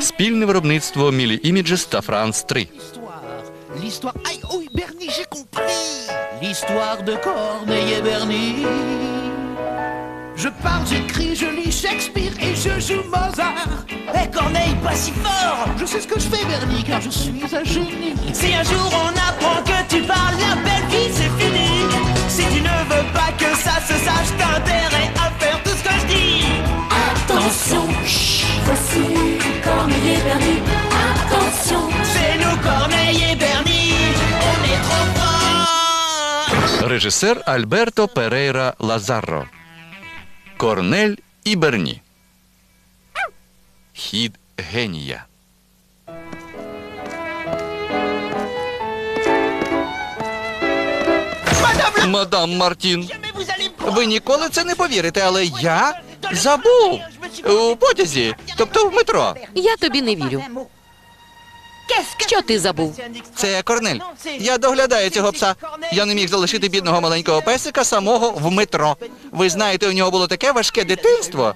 Спільне виробництво Мілі Іміджес та Франц 3. L'histoire. L'histoire. Aïe, oui, Bernie, j'ai compris. L'histoire de Corneille et Bernie. Je parle, j'écris, je lis Shakespeare et je joue Mozart. Eh Corneille, pas si fort Je sais ce que je fais, Bernie, car je suis un génie. Si un jour on apprend que tu parles, la belle vie c'est fini Si tu ne veux pas que ça se sache, Режисер Альберто Перейра Лазарро. Корнель і Берні. Хід генія. Мадам Мартін, ви ніколи це не повірите, але я забув у потязі, тобто в метро. Я тобі не вірю. Що ти забув? Це Корнель. Я доглядаю цього пса. Я не міг залишити бідного маленького песика самого в метро. Ви знаєте, у нього було таке важке дитинство.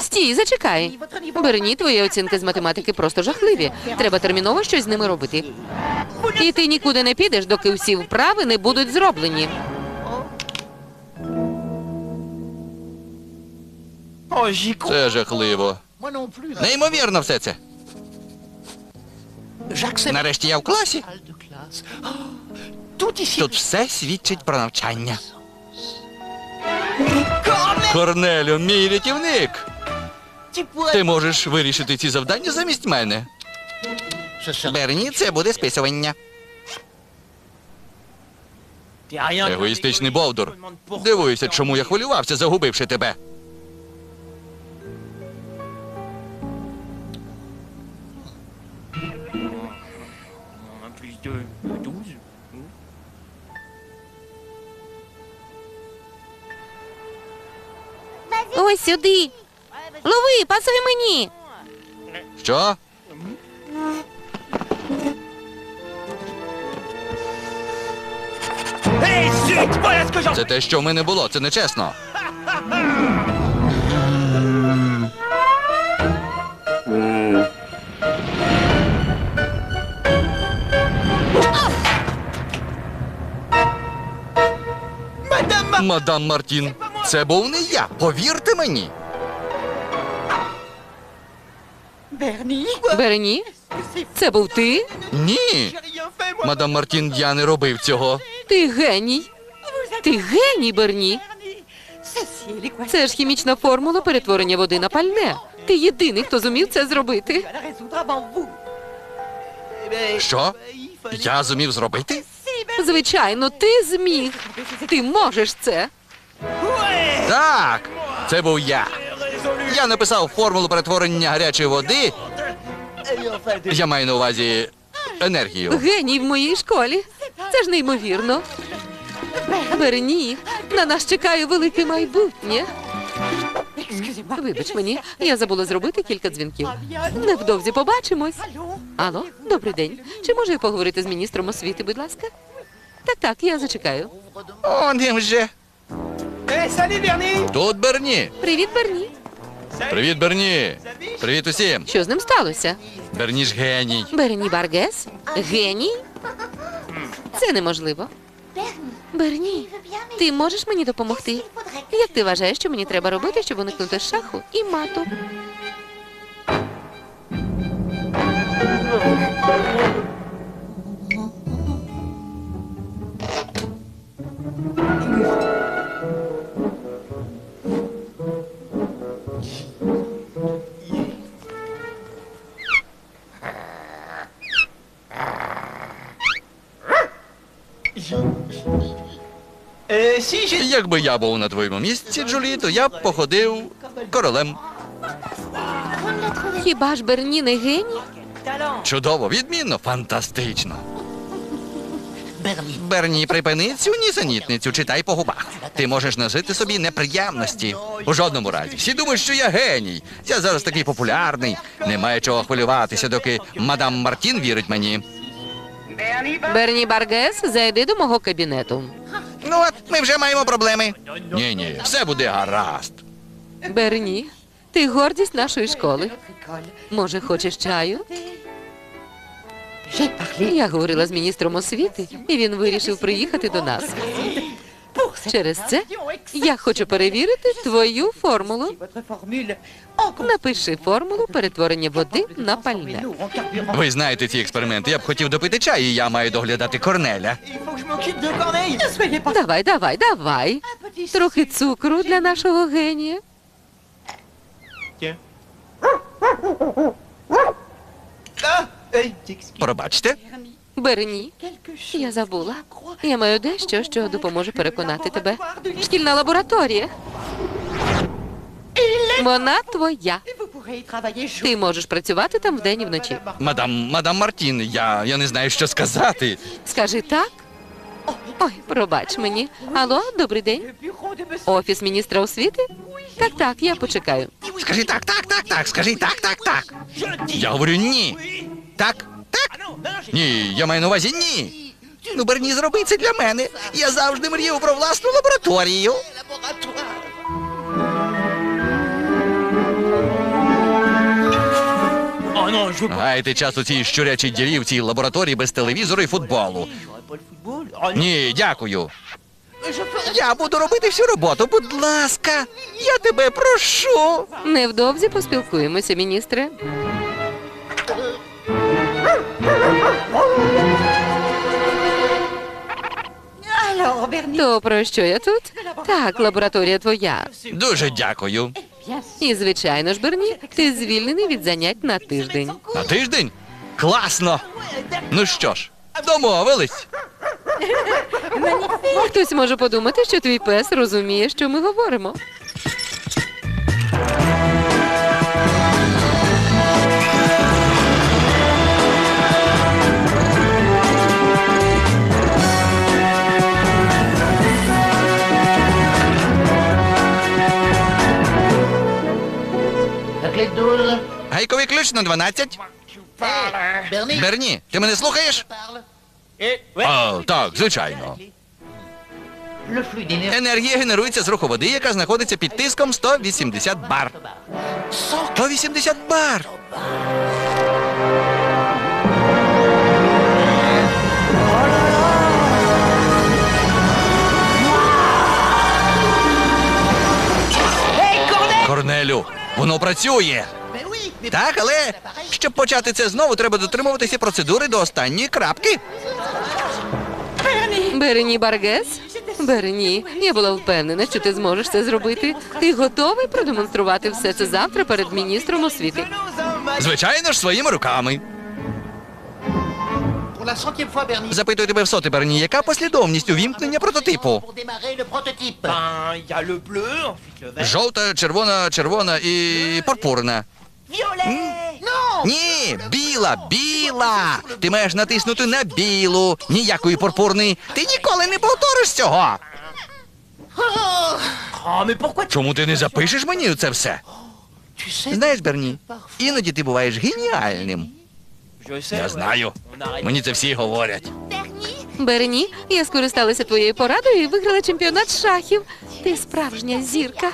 Стій, зачекай. Берні, твої оцінки з математики просто жахливі. Треба терміново щось з ними робити. І ти нікуди не підеш, доки всі вправи не будуть зроблені. Це жахливо. Неймовірно все це. Нарешті я в класі. Тут все свідчить про навчання. Корнелю, мій рятівник. Ти можеш вирішити ці завдання замість мене. Берні, це буде списування. Егоїстичний бовдур. Дивуюся, чому я хвилювався, загубивши тебе. Ось сюди. Лови, пасуй мені. Що? Це те, що в мене було, це нечесно. Мадам Мартін, це був не я. Повірте мені. Берні, це був ти? Ні. Мадам Мартін, я не робив цього. Ти геній. Ти геній, Берні. Це ж хімічна формула перетворення води на пальне. Ти єдиний, хто зумів це зробити. Що? Я зумів зробити? Звичайно, ти зміг. Ти можеш це. Так, це був я. Я написав формулу перетворення гарячої води. Я маю на увазі енергію. Геній в моїй школі. Це ж неймовірно. Берні, на нас чекає велике майбутнє. Вибач мені, я забула зробити кілька дзвінків. Невдовзі побачимось. Алло, добрий день. Чи можу я поговорити з міністром освіти, будь ласка? Так, так, я зачекаю. Он їм вже. Hé, salut Bernie Тут Берні. Привіт, Берні. Привіт, Берні. Привіт усім. Що з ним сталося? Берні ж геній. Берні Баргес? Геній? Це неможливо. Берні, ти можеш мені допомогти? Як ти вважаєш, що мені треба робити, щоб уникнути шаху і мату? Euh, j'ai... Якби я був на твоєму місці, Джулі, то я б походив королем. Хіба ж Берні не геній? Чудово, відмінно, фантастично. Берні, припини цю нісенітницю, читай по губах. Ти можеш нажити собі неприємності. У жодному разі. Всі думають, що я геній. Я зараз такий популярний. Немає чого хвилюватися, доки мадам Мартін вірить мені. Берні Баргес, зайди до мого кабінету. Ну от, ми вже маємо проблеми. Ні, ні, все буде гаразд. Берні, Ти гордість нашої школи. Може, хочеш чаю? Я говорила з міністром освіти, і він вирішив приїхати до нас. Через це я хочу перевірити твою формулу. Напиши формулу перетворення води на пальне. Ви знаєте ці експерименти. Я б хотів допити чай, і я маю доглядати Корнеля. Давай, давай, давай. Трохи цукру для нашого генія. Пробачте. Берні, я забула. Я маю дещо, що допоможе переконати тебе. Шкільна лабораторія. Вона твоя. Ти можеш працювати там вдень і вночі. Мадам, мадам Мартін, я, я не знаю, що сказати. Скажи так. Ой, пробач мені. Алло, добрий день. Офіс міністра освіти? Так, так, я почекаю. Скажи так, так, так, так, скажи так, так, так. Я говорю ні. Так, так. Ні, я маю на увазі ні. Ну, Берні, зроби це для мене. Я завжди мріяв про власну лабораторію. Гайте час у цій щурячій дірі в цій лабораторії без телевізору і футболу. Ні, дякую. Я буду робити всю роботу, будь ласка. Я тебе прошу. Невдовзі поспілкуємося, міністре. То про що я тут? Так, лабораторія твоя. Дуже дякую. І звичайно ж, Берні, ти звільнений від занять на тиждень. На тиждень? Класно. Ну що ж, домовились. Хтось може подумати, що твій пес розуміє, що ми говоримо. Гайковий ключ на 12. Берні, ти мене слухаєш? О, так, звичайно. Енергія генерується з руху води, яка знаходиться під тиском 180 бар. 180 бар! Корнелю, воно працює. Так, але щоб почати це знову, треба дотримуватися процедури до останньої крапки. Берні Баргес? Берні, я була впевнена, що ти зможеш це зробити. Ти готовий продемонструвати все це завтра перед міністром освіти? Звичайно ж, своїми руками. Запитую тебе в соти, Берні, яка послідовність увімкнення прототипу? Жовта, червона, червона і пурпурна. Violet Ні, біла, біла. Ти маєш натиснути на білу. Ніякої пурпурної. Ти ніколи не повториш цього. Чому ти не запишеш мені це все? Знаєш, Берні, іноді ти буваєш геніальним. Я знаю. Мені це всі говорять. Берні, я скористалася твоєю порадою і виграла чемпіонат шахів. Ти справжня зірка.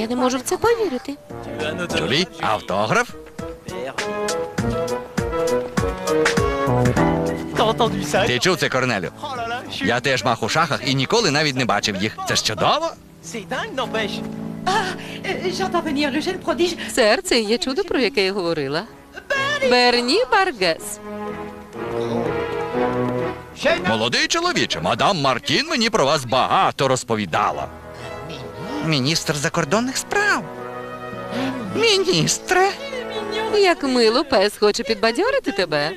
Я не можу в це повірити. Джулі, автограф. Ти чув це, Корнелю? Я теж мах у шахах і ніколи навіть не бачив їх. Це ж чудово. Сер, це є чудо, про яке я говорила. Берні Баргес. Молодий чоловіче, мадам Мартін мені про вас багато розповідала. Міністр закордонних справ. Міністре. Як мило, пес хоче підбадьорити тебе.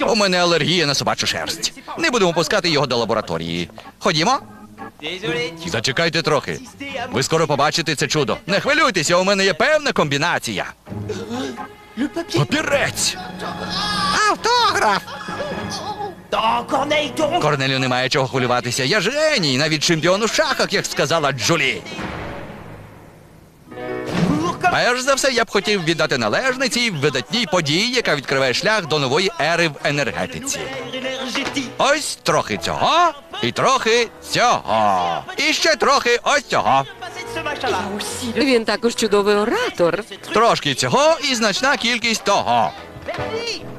У мене алергія на собачу шерсть. Не будемо пускати його до лабораторії. Ходімо. Зачекайте трохи. Ви скоро побачите це чудо. Не хвилюйтеся, у мене є певна комбінація. Папірець. Автограф. Корнелю немає чого хвилюватися. Я ж геній, навіть чемпіон у шахах, як сказала Джулі. Перш за все, я б хотів віддати належне цій видатній події, яка відкриває шлях до нової ери в енергетиці. Ось трохи цього, і трохи цього. І ще трохи ось цього. Він також чудовий оратор. Трошки цього і значна кількість того.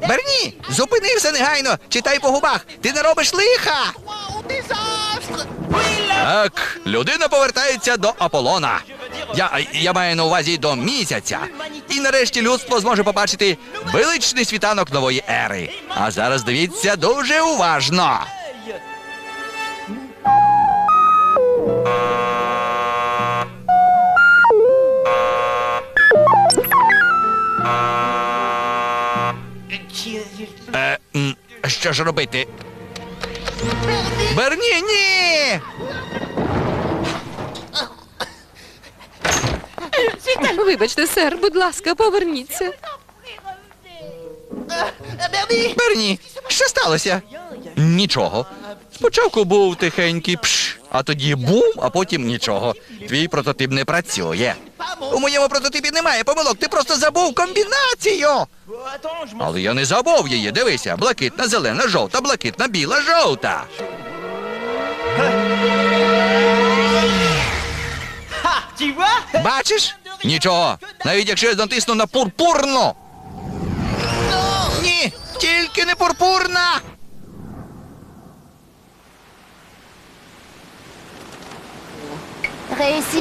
Берні, зупинився негайно. Читай по губах. Ти не робиш лиха. Так, людина повертається до Аполлона. Я, я маю на увазі до місяця. І нарешті людство зможе побачити величний світанок нової ери. А зараз дивіться дуже уважно. Що ж робити? Берні, ні! Вибачте, сер, будь ласка, поверніться. Берні, що сталося? Нічого. Спочатку був тихенький пш, а тоді бум, а потім нічого. Твій прототип не працює. У моєму прототипі немає помилок, ти просто забув комбінацію. Але я не забув її. Дивися, блакитна, зелена, жовта, блакитна, біла, жовта. Бачиш? Нічого. Навіть якщо я натисну на пурпурну. Ні, тільки не пурпурна.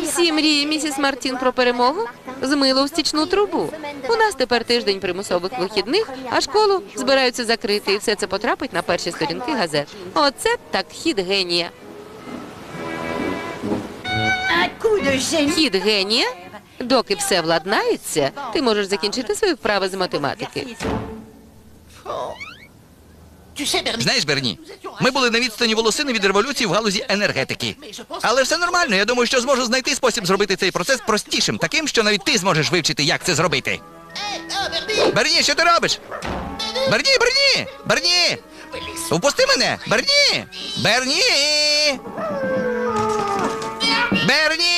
Всі мрії місіс Мартін про перемогу змило в стічну трубу. У нас тепер тиждень примусових вихідних, а школу збираються закрити, і все це потрапить на перші сторінки газет. Оце так хід генія. Хід генія? Доки все владнається, ти можеш закінчити свої вправи з математики. Знаєш, Берні, ми були на відстані волосини від революції в галузі енергетики. Але все нормально. Я думаю, що зможу знайти спосіб зробити цей процес простішим, таким, що навіть ти зможеш вивчити, як це зробити. Берні, що ти робиш? Берні, Берні! Берні! Впусти мене! Берні! Берні! Берні!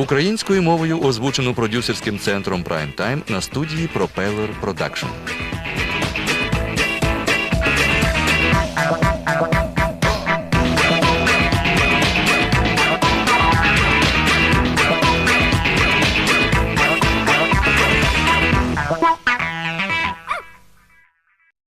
Українською мовою озвучено продюсерським центром Prime Time на студії Propeller Production.